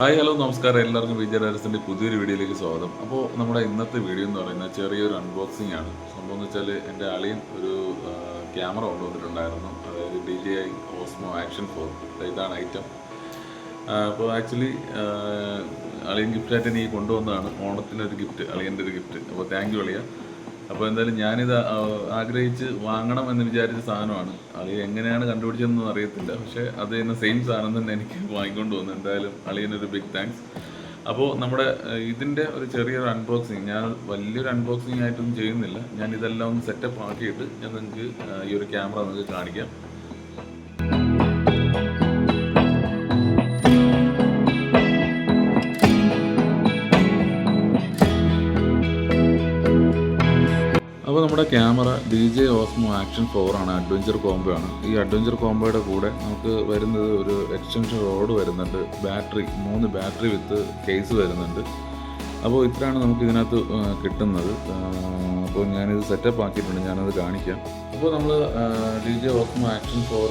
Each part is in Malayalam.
ഹായ് ഹലോ നമസ്കാരം. എല്ലാവർക്കും വിജയ ഡയറസിന്റെ പുതിയൊരു വീഡിയോയിലേക്ക് സ്വാഗതം. അപ്പോൾ നമ്മുടെ ഇന്നത്തെ വീഡിയോ എന്ന് പറയുന്നത് ചെറിയൊരു അൺബോക്സിംഗ് ആണ്. സംഭവം എന്ന് വെച്ചാൽ എന്റെ അളിയൻ ഒരു ക്യാമറ കൊണ്ടുവന്നിട്ടുണ്ടായിരുന്നു. അതായത് D J I Osmo Action four ഇതാണ് ഐറ്റം അപ്പോൾ ആക്ച്വലി അളിയൻ ഗിഫ്റ്റായിട്ട് എനിക്ക് കൊണ്ടുവന്നതാണ്. ഓണത്തിനൊരു ഗിഫ്റ്റ് അളിയന്റെ ഒരു ഗിഫ്റ്റ് അപ്പോൾ താങ്ക് യു അളിയ. അപ്പോൾ എന്തായാലും ഞാനിത് ആഗ്രഹിച്ച് വാങ്ങണം എന്ന് വിചാരിച്ച സാധനമാണ്. അളി എങ്ങനെയാണ് കണ്ടുപിടിച്ചതെന്നൊന്നും അറിയത്തില്ല. പക്ഷേ അത് തന്നെ സെയിം സാധനം തന്നെ എനിക്ക് വാങ്ങിക്കൊണ്ട് വന്നു. എന്തായാലും അളിയനൊരു ബിഗ് താങ്ക്സ് അപ്പോൾ നമ്മുടെ ഇതിന്റെ ഒരു ചെറിയൊരു അൺബോക്സിങ് ഞാൻ വലിയൊരു അൺബോക്സിങ് ആയിട്ടൊന്നും ചെയ്യുന്നില്ല. ഞാൻ ഇതെല്ലാം ഒന്ന് സെറ്റപ്പ് ആക്കിയിട്ട് ഞാൻ നിങ്ങൾക്ക് ഈ ഒരു ക്യാമറ നിങ്ങൾക്ക് കാണിക്കാം. അപ്പോൾ നമ്മുടെ camera D J Osmo Action four ആണ് അഡ്വഞ്ചർ കോംബോ ആണ്. ഈ അഡ്വഞ്ചർ കോംബോയുടെ കൂടെ നമുക്ക് വരുന്നത് ഒരു എക്സ്റ്റൻഷൻ റോഡ് വരുന്നുണ്ട് ബാറ്ററി മൂന്ന് ബാറ്ററി വിത്ത് കേസ് വരുന്നുണ്ട്. അപ്പോൾ ഇത്രയാണ് നമുക്ക് ഇതിനകത്ത് കിട്ടുന്നത്. അപ്പോൾ ഞാനിത് സെറ്റപ്പ് ആക്കിയിട്ടുണ്ട് ഞാനത് കാണിക്കാം. അപ്പോൾ നമ്മൾ D J Osmo Action four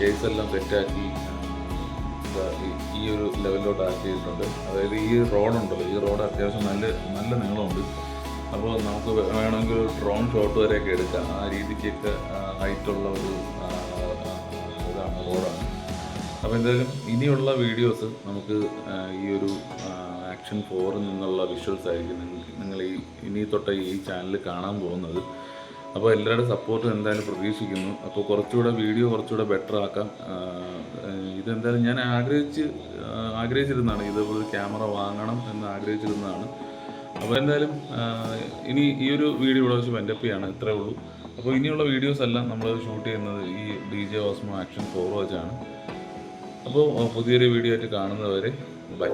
case എല്ലാം സെറ്റാക്കി ഈ ഒരു ലെവലിലോട്ട് ആക്കിയിട്ടുണ്ട്. അതായത് ഈ റോഡുണ്ടല്ലോ ഈ റോഡ് അത്യാവശ്യം നല്ല നല്ല നീളമുണ്ട്. അപ്പോൾ നമുക്ക് വേണമെങ്കിൽ ഡ്രോൺ ഷോട്ട് വരെയൊക്കെ എടുക്കാം. ആ രീതിക്കൊക്കെ ഹൈറ്റുള്ള ഒരു ഇതാണ് റോഡാണ് അപ്പോൾ എന്തായാലും ഇനിയുള്ള വീഡിയോസ് നമുക്ക് ഈ ഒരു ആക്ഷൻ ഫോറിൽ നിന്നുള്ള വിഷ്വൽസ് ആയിരിക്കും നിങ്ങൾ ഈ ഇനി തൊട്ട ഈ ചാനൽ കാണാൻ പോകുന്നത്. അപ്പോൾ എല്ലാവരുടെ സപ്പോർട്ട് എന്തായാലും പ്രതീക്ഷിക്കുന്നു. അപ്പോൾ കുറച്ചുകൂടെ വീഡിയോ കുറച്ചുകൂടെ ബെറ്റർ ആക്കാം. ഇതെന്തായാലും ഞാൻ ആഗ്രഹിച്ച് ആഗ്രഹിച്ചിരുന്നതാണ്. ഇത് ക്യാമറ വാങ്ങണം എന്ന് ആഗ്രഹിച്ചിരുന്നതാണ്. അപ്പോൾ എന്തായാലും ഇനി ഈ ഒരു വീഡിയോ ഇവിടെ വെച്ച് വെൻഡപ്പ് ചെയ്യാണ് ഇത്രേ ഉള്ളൂ. അപ്പോൾ ഇനിയുള്ള വീഡിയോസ് എല്ലാം നമ്മൾ ഷൂട്ട് ചെയ്യുന്നത് ഈ D J Osmo Action four വെച്ചാണ്. അപ്പോൾ പുതിയൊരു വീഡിയോ ആയിട്ട് കാണുന്നവരെ ബൈ